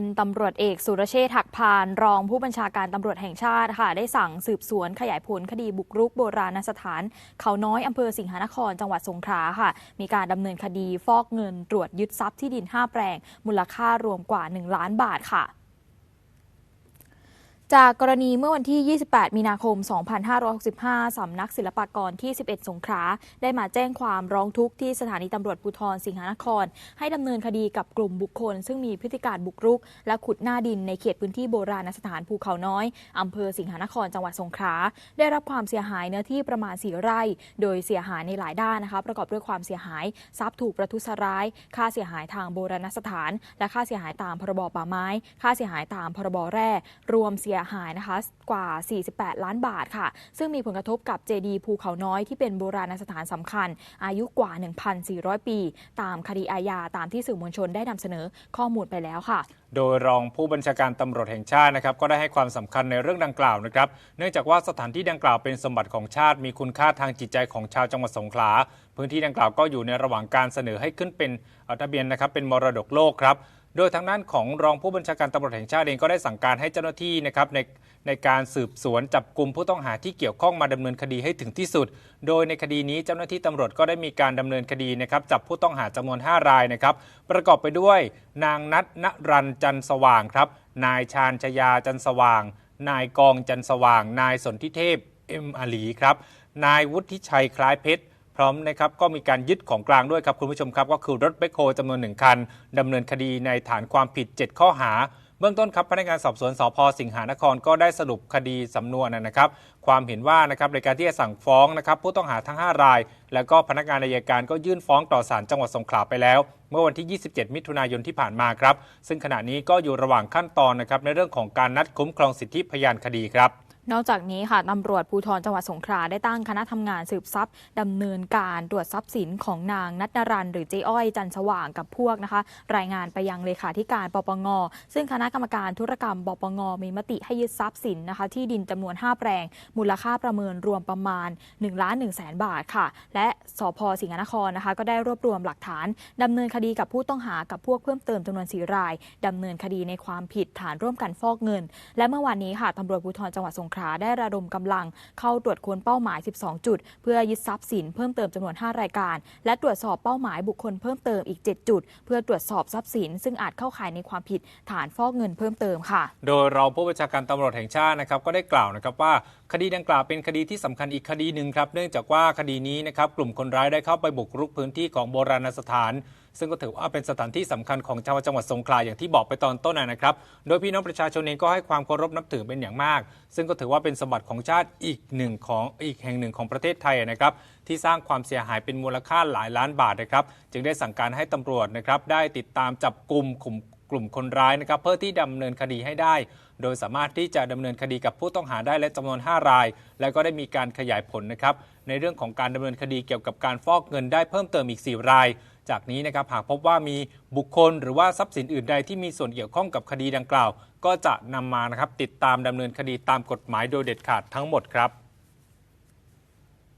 ลตำรวจเอกสุรเชษฐ์หักพาน รองผู้บัญชาการตำรวจแห่งชาติค่ะ ได้สั่งสืบสวนขยายผลคดีบุกรุกโบราณสถาน เขาน้อยอำเภอสิงหนครจังหวัดสงขลาค่ะ มีการดำเนินคดีฟอกเงินตรวจยึดทรัพย์ที่ดิน 5 แปลง มูลค่ารวมกว่า 1 ล้านบาทค่ะ จากกรณีเมื่อวันที่ 28 มีนาคม 2565 สำนักศิลปากรที่ 11 สงขลา ได้มาแจ้งความร้องทุกข์ที่สถานีตำรวจภูธรสิงหนคร ให้ดำเนินคดีกับกลุ่มบุคคล ซึ่งมีพฤติการบุกรุก และขุดหน้าดินในเขตพื้นที่โบราณสถานภูเขาน้อยอำเภอสิงหนคร จังหวัดสงขลา ได้รับความเสียหายเนื้อที่ประมาณ 4 ไร่ โดยเสียหายในหลายด้านนะคะ ประกอบด้วยความเสียหาย ทรัพย์ถูกประทุษร้าย ค่าเสียหายทางโบราณสถาน และค่าเสียหายตามพรบป่าไม้ ค่าเสียหายตามพรบแร่ รวมเสียหายนะคะกว่า 48 ล้านบาทค่ะ ซึ่งมีผลกระทบกับเจดีภูเขาน้อยที่เป็นโบราณสถานสำคัญ อายุกว่า 1,400 ปี ตามคดีอาญาตามที่สื่อมวลชนได้นำเสนอข้อมูลไปแล้วค่ะ โดยรองผู้บัญชาการตำรวจแห่งชาตินะครับก็ได้ให้ความสำคัญในเรื่องดังกล่าวนะครับ เนื่องจากว่าสถานที่ดังกล่าวเป็นสมบัติของชาติมีคุณค่าทางจิตใจของชาวจังหวัดสงขลาพื้นที่ดังกล่าวก็อยู่ในระหว่างการเสนอให้ขึ้นเป็นทะเบียนนะครับเป็นมรดกโลกครับ โดยทางด้านของรองผู้บัญชาการตำรวจแห่งชาติเองก็ได้สั่งการให้เจ้าหน้าที่นะครับในในการสืบสวนจับกลุ่มผู้ต้องหาที่เกี่ยวข้องมาดำเนินคดีให้ถึงที่สุด โดยในคดีนี้เจ้าหน้าที่ตำรวจก็ได้มีการดำเนินคดีนะครับจับผู้ต้องหาจำนวน 5 รายนะครับประกอบไปด้วย นางนัทณรันจันสว่างครับนายชาญชยาจันสว่าง นายกองจันสว่าง นายสนธิเทพเอ็มอาลีครับนายวุฒิชัยคล้ายเพชร พร้อมนะครับก็มีการยึดของกลางด้วยครับคุณผู้ชมครับ ก็คือรถแบคโฮจำนวนหนึ่งคันดำเนินคดีในฐานความผิด 7 ข้อหา เบื้องต้นครับพนักงานสอบสวนสพสิงหานครก็ได้สรุปคดีสำนวนนะครับ ความเห็นว่านะครับในการที่จะสั่งฟ้องนะครับผู้ต้องหาทั้ง 5 ราย แล้วก็พนักงานอัยการก็ยื่นฟ้องต่อศาลจังหวัดสงขลาไปแล้ว เมื่อวันที่ 27 มิถุนายนที่ผ่านมาครับ ซึ่งขณะนี้ก็อยู่ระหว่างขั้นตอนนะครับในเรื่องของการนัดคุ้มครองสิทธิพยานคดีครับ นอกจากนี้ค่ะตำรวจภูธรจังหวัดสงขลาได้ตั้งคณะทำงานสืบทรัพย์ดำเนินการตรวจทรัพย์สินของนางนัทนรันหรือเจ๊อ้อยจันสว่างกับพวกนะคะ รายงานไปยังเลขาธิการปปง ซึ่งคณะกรรมการธุรกรรมปปงมีมติให้ยึดทรัพย์สินนะคะ ที่ดินจำนวน 5 แปลง มูลค่าประเมินรวมประมาณ1ล้าน1แสนบาทค่ะ และสพสิงห์นครนะคะ ก็ได้รวบรวมหลักฐานดำเนินคดีกับผู้ต้องหากับพวกเพิ่มเติมจำนวนสีรายดำเนินคดีในความผิดฐานร่วมกันฟอกเงิน และเมื่อวานนี้ค่ะตำรวจภูธรจังหวัดสงขลาได้ระดมกำลังเข้าตรวจค้นเป้าหมาย 12 จุด เพื่อยึดทรัพย์สินเพิ่มเติมจำนวน 5 รายการ และตรวจสอบเป้าหมายบุคคลเพิ่มเติมอีก 7 จุด เพื่อตรวจสอบทรัพย์สิน ซึ่งอาจเข้าข่ายในความผิดฐานฟอกเงินเพิ่มเติมค่ะ โดยรองผู้บัญชาการตำรวจแห่งชาตินะครับก็ได้กล่าวนะครับว่าคดีดังกล่าวเป็นคดีที่สำคัญอีกคดีหนึ่งครับเนื่องจากว่าคดีนี้นะครับกลุ่มคนร้ายได้เข้าไปบุกรุกพื้นที่ของโบราณสถาน ซึ่งก็ถือว่าเป็นสถานที่สำคัญของชาวจังหวัดสงขลาอย่างที่บอกไปตอนต้นนะครับ โดยพี่น้องประชาชนเองก็ให้ความเคารพนับถือเป็นอย่างมาก ซึ่งก็ถือว่าเป็นสมบัติของชาติอีกหนึ่งของอีกแห่งหนึ่งของประเทศไทยนะครับที่สร้างความเสียหายเป็นมูลค่าหลายล้านบาทนะครับ จึงได้สั่งการให้ตำรวจนะครับได้ติดตามจับกลุ่มกลุ่ม กลุ่มคนร้ายนะครับเพื่อที่ดำเนินคดีให้ได้ โดยสามารถที่จะดำเนินคดีกับผู้ต้องหาได้และจำนวน 5 ราย แล้วก็ได้มีการขยายผลนะครับในเรื่องของการดำเนินคดีเกี่ยวกับการฟอกเงินได้เพิ่มเติมอีก 4 ราย จากนี้นะครับหากพบว่ามีบุคคลหรือว่าทรัพย์สินอื่นใดที่มีส่วนเกี่ยวข้องกับคดีดังกล่าว ก็จะนำมานะครับติดตามดำเนินคดีตามกฎหมายโดยเด็ดขาดทั้งหมดครับ